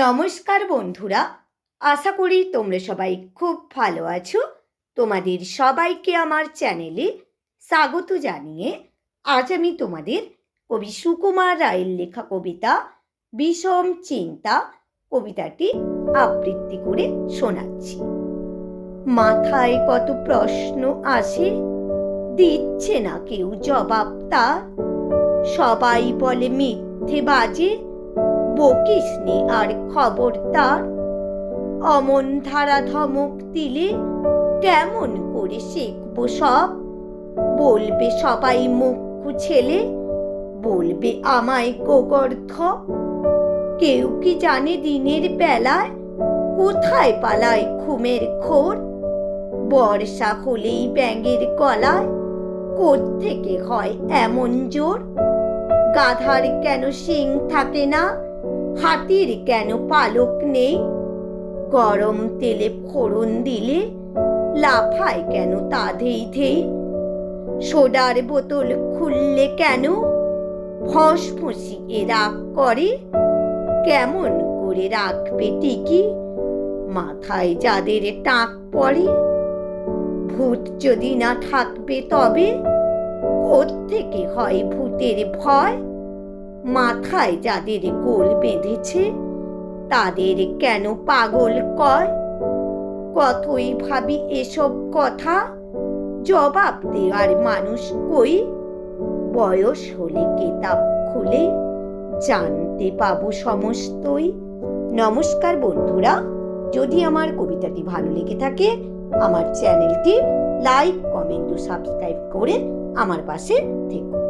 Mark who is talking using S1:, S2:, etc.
S1: নমস্কার বন্ধুরা, আশা করি তোমরা সবাই খুব ভালো আছো। তোমাদের সবাইকে আমার চ্যানেলে স্বাগত জানিয়ে আজ আমি তোমাদের কবি সুকুমার রায়ের লেখা কবিতা বিষম চিন্তা কবিতাটি আবৃত্তি করে শোনাচ্ছি। মাথায় কত প্রশ্ন আসে, দিচ্ছে না কেউ জবাব তার। সবাই বলে মিথ্যে বাজে বকিস নে আর খবরদার অমন ধারা ধমক দিলে কেমন করে শিখব সব? বলবে সবাই মুখ ছেলে বলবে আমায় গোগর্ধ কেউ কি জানে দিনের বেলায় কোথায় পালায় ঘুমের খোর বর্ষা হলেই ব্যাঙের গলায় থেকে হয় এমন জোর? গাধার কেন শিং থাকে না? হাতির কেন পালক নেই? গরম তেলে ফোড়ন দিলে লাফায় কেন তা ধেই? ধেই সোডার বোতল খুললে কেন ফসফসিয়ে রাগ করে? কেমন করে রাখবে টিকি? মাথায় যাদের টাক পড়ে। ভূত যদি না থাকবে তবে থেকে হয় ভূতের ভয়? মাথায় যাদের গোল বেঁধেছে, তাদের কেন পাগল কয় কতই ভাবি এসব কথা? জবাব দেওয়ার মানুষ কই? বয়স হলে কেতাব খুলে জানতে পাবো সমস্তই। নমস্কার বন্ধুরা, যদি আমার কবিতাটি ভালো লেগে থাকে, আমার চ্যানেলটি লাইক, কমেন্ট ও সাবস্ক্রাইব করে আমার পাশে থেকো।